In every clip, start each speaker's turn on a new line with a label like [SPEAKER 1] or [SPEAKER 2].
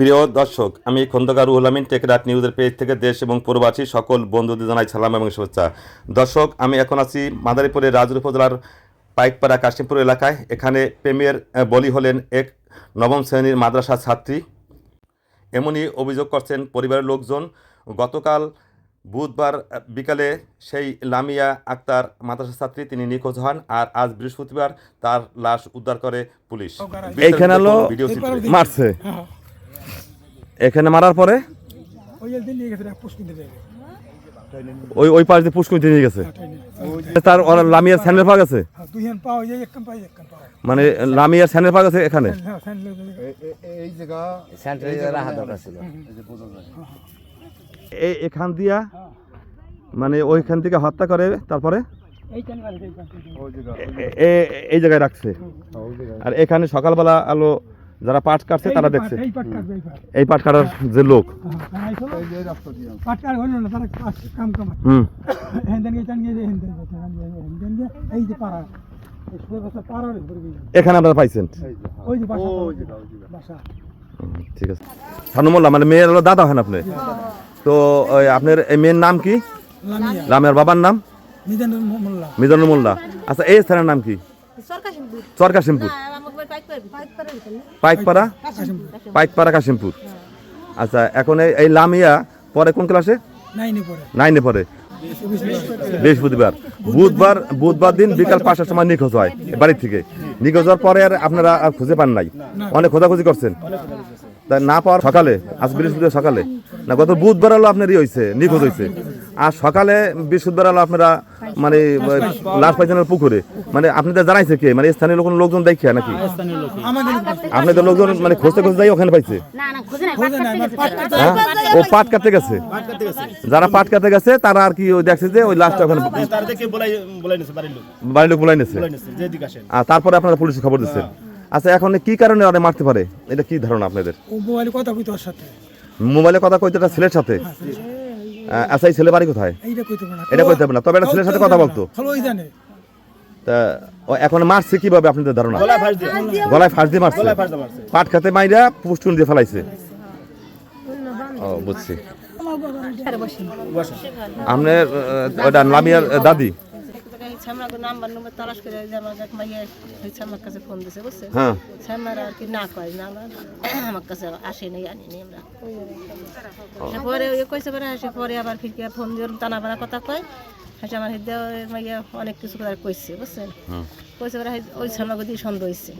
[SPEAKER 1] প্রিয় দর্শক আমি খন্দকার রুহুল আমিন টেকরাট নিউজের পেজ থেকে দেশ এবং প্রবাসী সকল বন্ধুদের জানাই সালাম এবং শুভেচ্ছা। দর্শক আমি এখন আছি মাদারীপুরের রাজুর উপজেলার পাইকপাড়া কাশিমপুর এলাকায়। এখানে প্রেমের বলি হলেন এক নবম শ্রেণির মাদ্রাসা ছাত্রী। এমনই অভিযোগ করছেন পরিবারের লোকজন। গতকাল বুধবার বিকালে সেই লামিয়া আক্তার মাদ্রাসা ছাত্রী তিনি নিখোঁজ হন আর আজ বৃহস্পতিবার তার লাশ উদ্ধার করে পুলিশ।
[SPEAKER 2] মারছে। এখানে মারার পরে?
[SPEAKER 3] ওই
[SPEAKER 2] ওই গেছে? তার লামিয়ার মানে লামিয়ার এখানে?
[SPEAKER 4] এই
[SPEAKER 2] এখান দিয়া মানে ওইখান থেকে হত্যা করে তারপরে?
[SPEAKER 3] এই
[SPEAKER 2] জায়গায় রাখছে। আর এখানে সকালবেলা আলো যারা পাট কাটছে তারা দেখছে।
[SPEAKER 3] এই পাট
[SPEAKER 2] কাটার যে লোক।
[SPEAKER 3] হ্যাঁ আইছো
[SPEAKER 4] এই যে রাস্তা দিয়ে
[SPEAKER 3] পাট কাট হলো না তারা কাজ কাম কাম
[SPEAKER 2] হুম।
[SPEAKER 3] হেন্দেন গিয়ে চান গিয়ে হেন্দেন হেন্দেন গিয়ে এই যে পাড়া এই ষোলো বছর পাড়া রে ঘুরে গিয়ে
[SPEAKER 2] এখানে আপনারা পাইছেন?
[SPEAKER 4] এই যে
[SPEAKER 3] ওই যে বাসা।
[SPEAKER 4] ওই জায়গা ওই জায়গা
[SPEAKER 3] বাসা।
[SPEAKER 2] হুম, ঠিক আছে। সানুমুল্লাহ মানে মেয়ের হলো দাদা হন আপনি? তো ওই আপনার এই মেয়ের নাম কি? লামিয়ার বাবার নাম? মিজানুর মোল্লা। আচ্ছা এই স্থানের নাম কি? চরকাশিমপুর পাইকপাড়া? পাইকপাড়া কাশিমপুর। আচ্ছা এখন এই- এই লামিয়া পরে কোন ক্লাসে?
[SPEAKER 3] নাইনে পড়ে
[SPEAKER 2] পরে। বৃহস্পতিবার। বুধবার বুধবার দিন বিকাল পাঁচটার সময় নিখোঁজ হয় বাড়ি থেকে। নিখোঁজ হওয়ার পরে আর আপনারা আর খুঁজে পান নাই। অনেক খোঁজাখুঁজি করছেন। তা না পাওয়ার সকালে? আজ বৃহস্পতিবার সকালে? না গত বুধবার হলো আপনার ই হয়েছে নিখোঁজ হয়েছে আর সকালে বৃহস্পতিবার হলো আপনারা মানে লাশ পাইছেন পুকুরে? মানে আপনাদের জানাইছে কে? মানে স্থানীয় লোক লোকজন দেখে নাকি?
[SPEAKER 3] আমাদের
[SPEAKER 2] আপনাদের লোকজন মানে খুঁজতে খুঁজতে যাই ওখানে পাইছে?
[SPEAKER 5] না না খুঁজে নাই পাট কাটতে গেছে
[SPEAKER 3] পাট কাটতে
[SPEAKER 2] হ্যাঁ? ও পাট কাটতে গেছে? যারা পাট কাটতে গেছে তারা আর কি ওই দেখছে যে ওই লাশটা ওখানে
[SPEAKER 6] বাড়ির লোক।
[SPEAKER 2] বলাই নিছে?
[SPEAKER 6] বলাই নিছে যে দিকে আসেন।
[SPEAKER 2] আর তারপরে আপনারা পুলিশে খবর দিচ্ছেন? আচ্ছা এখন কি কারণে ওরা মারতে পারে? এটা কি ধারণা আপনাদের?
[SPEAKER 3] মোবাইলে কথা কইতো ওর সাথে।
[SPEAKER 2] মোবাইলে কথা কইতে একটা ছেলের সাথে? আহ, আচ্ছা এই ছেলে বাড়ি কোথায়?
[SPEAKER 3] এইটা কইতো না।
[SPEAKER 2] এটা কইতে হবে না। তবে একটা ছেলের সাথে কথা বলতো।
[SPEAKER 3] জানে।
[SPEAKER 2] তা ও এখন মারছে কীভাবে আপনাদের ধারণা?
[SPEAKER 6] গলায় ফাঁস দিয়ে।
[SPEAKER 2] গলায় ফাঁস দিয়ে মারছে?
[SPEAKER 6] গলায় ফাঁস দিয়ে মারছে।
[SPEAKER 2] পাট খাতে মাইরা পুষ্টুন দিয়ে ফেলাইছে। ও বুঝছি। আপনার ওটা লামিয়ার দাদি?
[SPEAKER 5] নাম্বার নম্বর তালাশ করে আমার এক মাইয়া ওই ছামড়ার কাছে ফোন দিছে বুঝছে?
[SPEAKER 2] হ্যাঁ।
[SPEAKER 5] আর কি না কয় না আমার আমার কাছে আসে নাই আনি নি আমরা। পরে ওই কইছে পরে আসে পরে আবার ফিরকে ফোন দিয়ে টানা বানা কথা কয়। হাসে আমার হৃদয় মাইয়া অনেক কিছু কথা কইছে বুঝছেন কইছে ওই ছামড়াকে দিয়ে সন্দেহ হয়েছে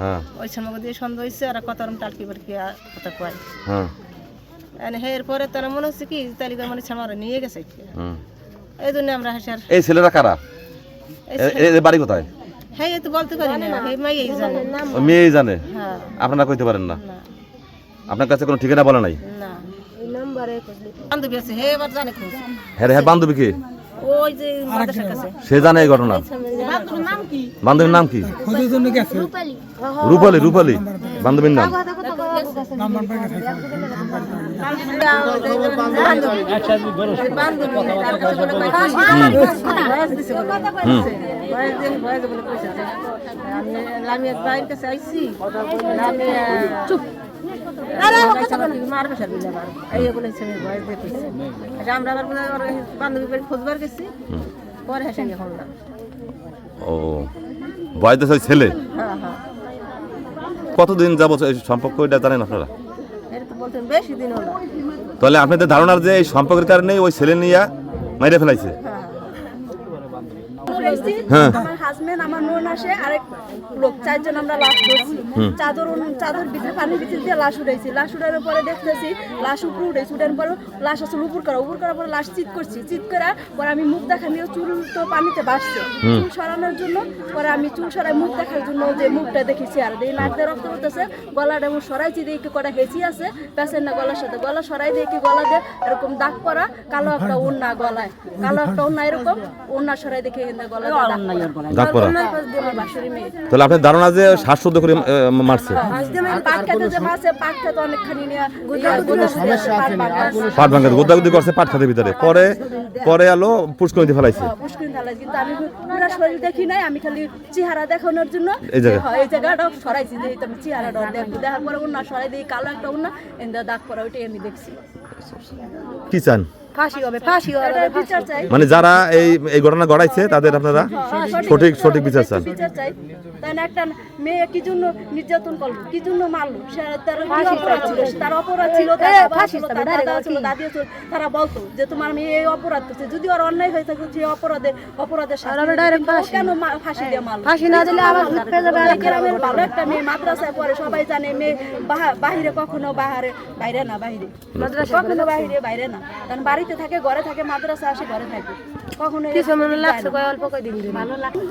[SPEAKER 2] হ্যাঁ।
[SPEAKER 5] ওই ছামড়াকে দিয়ে সন্দেহ হয়েছে আর কত রকম টালকি বালকি কথা কয়।
[SPEAKER 2] হ্যাঁ।
[SPEAKER 5] এনে হের পরে তারা মনে হচ্ছে কি তালিকা মানে ছামড়া নিয়ে গেছে
[SPEAKER 2] হুম।
[SPEAKER 5] এই জন্য আমরা হাসি আর
[SPEAKER 2] এই ছেলেরা কারা? বাড়ি কোথায়
[SPEAKER 5] হ্যাঁ এই তো বলতে পারি না এই জানে
[SPEAKER 2] মেয়েই জানে
[SPEAKER 5] হ্যাঁ
[SPEAKER 2] আপনারা কইতে পারেন না
[SPEAKER 5] না
[SPEAKER 2] আপনার কাছে কোনো ঠিকানা বলা নাই
[SPEAKER 5] না এই নম্বরে বান্ধবী আছে হে এবার জানে খোঁজ
[SPEAKER 2] হ্যাঁ হ্যাঁ বান্ধবী কে
[SPEAKER 5] ওই যে মাদ্রাসার কাছে
[SPEAKER 2] সে জানে এই ঘটনা
[SPEAKER 5] বান্ধবীর নাম কি
[SPEAKER 2] বান্ধবীর নাম কি
[SPEAKER 3] খোঁজের জন্য গেছে
[SPEAKER 2] রূপালী রূপালী বান্ধবীর নাম
[SPEAKER 5] আমরা আবার বান্ধবী বাড়ি খোঁজবার গেছি পরে
[SPEAKER 2] ও ছেলে?
[SPEAKER 5] হ্যাঁ হ্যাঁ।
[SPEAKER 2] কতদিন এই সম্পর্ক? এটা জানেন আপনারা? তাহলে আপনাদের ধারণার যে এই সম্পর্কের কারণে ওই ছেলে নিয়ে মাইরে ফেলাইছে? হ্যাঁ।
[SPEAKER 7] আমার হাজবেন্ড আমার বোন আসে আরেক লোক চারজন আমরা লাশ ধরছি। চাদর চাদর ভিতরে পানির ভিতর দিয়ে লাশ উঠাইছি। লাশ উঠানোর পরে দেখতেছি লাশ উপরে উঠেছি উঠানোর পরে লাশ আসলে উপর করা উপর করার পরে লাশ চিৎ করছি। চিৎ করা পরে আমি মুখ দেখা নিয়ে চুল তো পানিতে ভাসছে। চুল সরানোর জন্য পরে আমি চুল সরাই মুখ দেখার জন্য যে মুখটা দেখেছি আর নাক দিয়ে রক্ত পড়তেছে গলাটা এমন সরাইছি দিয়ে কি কটা হেঁচি আছে না গলার সাথে। গলা সরাই দিয়ে কি গলা দিয়ে এরকম দাগ করা কালো একটা ওড়না গলায়। কালো একটা ওড়না এরকম ওড়না সরাই দেখে গলায়
[SPEAKER 2] তাহলে আপনার ধারণা যে শ্বাসরোধ করে মারছে?
[SPEAKER 7] পাট খেতে যে মাছে পাট খেতে অনেকখানি নিয়ে গুদা সমস্যা আছে
[SPEAKER 2] পাট ভাঙা গোদাগুদি করছে পাট খাতের ভিতরে। পরে পরে আলো পুষ্করিতে ফেলাইছে।
[SPEAKER 7] পুষ্কিন কিন্তু আমি পুরা শরীর দেখি নাই আমি খালি চেহারা দেখানোর জন্য
[SPEAKER 2] এই?
[SPEAKER 7] হ্যাঁ, এই জায়গাটা সরাইছি যে এই চেহারাটা দেখব। দেখার পরে উন্না সরাই দিই কালো একটা উন্না দাগ পরা ওইটাই আমি দেখছি।
[SPEAKER 2] কি চান? মানে যারা এই এই ঘটনা ঘটাইছে তাদের আপনারা সঠিক সঠিক বিচার চান।
[SPEAKER 7] বিচার চাই। তাই না একটা মেয়ে কি জন্য নির্যাতন করল? কি জন্য মারলো? তার অপরাধ ছিল? তার বলতো যে তোমার মেয়ে এই অপরাধ করছে। যদি ওর অন্যায় হয়ে থাকে সেই অপরাধে অপরাধের কেন ফাঁসি দিয়ে মারলো? ফাঁসি না দিলে আবার গ্রামের ভালো একটা মেয়ে মাদ্রাসায় পড়ে সবাই জানে মেয়ে বাহিরে কখনো বাহারে বাইরে না বাহিরে। কখনো বাহিরে বাইরে না। কারণ বাড়িতে থাকে ঘরে থাকে মাদ্রাসা আসে ঘরে থাকে। কখনো কিছু মনে লাগছে অল্প কয়দিন ভালো লাগছে।